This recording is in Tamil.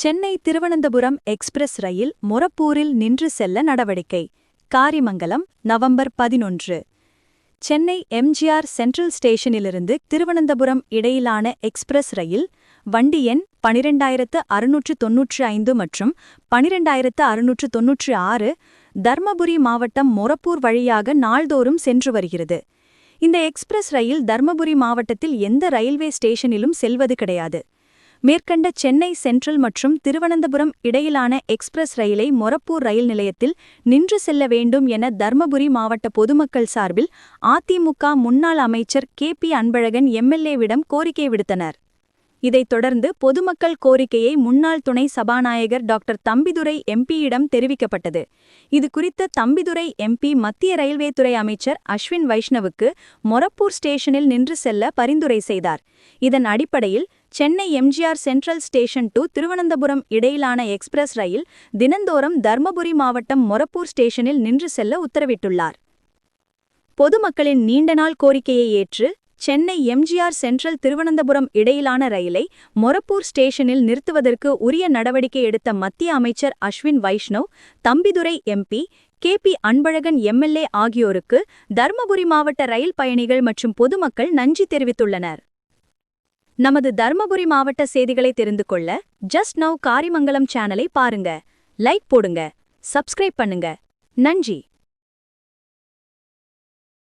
சென்னை திருவனந்தபுரம் எக்ஸ்பிரஸ் ரயில் மொரப்பூரில் நின்று செல்ல நடவடிக்கை. காரிமங்கலம் நவம்பர் பதினொன்று. சென்னை எம்ஜிஆர் சென்ட்ரல் ஸ்டேஷனிலிருந்து திருவனந்தபுரம் இடையிலான எக்ஸ்பிரஸ் ரயில் வண்டி எண் பனிரெண்டாயிரத்து அறுநூற்று தொன்னூற்று ஐந்து மற்றும் பனிரெண்டாயிரத்து அறுநூற்று தொன்னூற்று ஆறு தர்மபுரி மாவட்டம் மொரப்பூர் வழியாக நாள்தோறும் சென்று வருகிறது. இந்த எக்ஸ்பிரஸ் ரயில் தர்மபுரி மாவட்டத்தில் எந்த ரயில்வே ஸ்டேஷனிலும் செல்வது கிடையாது. மேற்கண்ட சென்னை சென்ட்ரல் மற்றும் திருவனந்தபுரம் இடையிலான எக்ஸ்பிரஸ் ரயிலை மொரப்பூர் ரயில் நிலையத்தில் நின்று செல்ல வேண்டும் என தர்மபுரி மாவட்ட பொதுமக்கள் சார்பில் அதிமுக முன்னாள் அமைச்சர் கே பி அன்பழகன் எம்எல்ஏவிடம் கோரிக்கை விடுத்தனர். இதைத் தொடர்ந்து பொதுமக்கள் கோரிக்கையை முன்னாள் துணை சபாநாயகர் டாக்டர் தம்பிதுரை எம்பியிடம் தெரிவிக்கப்பட்டது. இது குறித்த தம்பிதுரை எம்பி மத்திய ரயில்வே துறை அமைச்சர் அஸ்வின் வைஷ்ணவுக்கு மொரப்பூர் ஸ்டேஷனில் நின்று செல்ல பரிந்துரை செய்தார். இதன் அடிப்படையில் Chennai MGR central station to Thiruvananthapuram இடையிலான எக்ஸ்பிரஸ் ரயில் தினந்தோறும் தர்மபுரி மாவட்டம் மொரப்பூர் ஸ்டேஷனில் நின்று செல்ல உத்தரவிட்டுள்ளார். பொதுமக்களின் நீண்டநாள் கோரிக்கையை ஏற்று சென்னை எம்ஜிஆர் சென்ட்ரல் திருவனந்தபுரம் இடையிலான ரயிலை மொரப்பூர் ஸ்டேஷனில் நிறுத்துவதற்கு உரிய நடவடிக்கை எடுத்த மத்திய அமைச்சர் Ashwin Vaishnaw Thambidurai MP K P Anbazhagan MLA ஆகியோருக்கு தர்மபுரி மாவட்ட ரயில் பயணிகள் மற்றும் பொதுமக்கள் நன்றி தெரிவித்துள்ளனர். நமது தர்மபுரி மாவட்ட செய்திகளை தெரிந்து கொள்ள ஜஸ்ட் நவ் காரிமங்கலம் சேனலை பாருங்க. லைக் போடுங்க. சப்ஸ்கிரைப் பண்ணுங்க. நன்றி.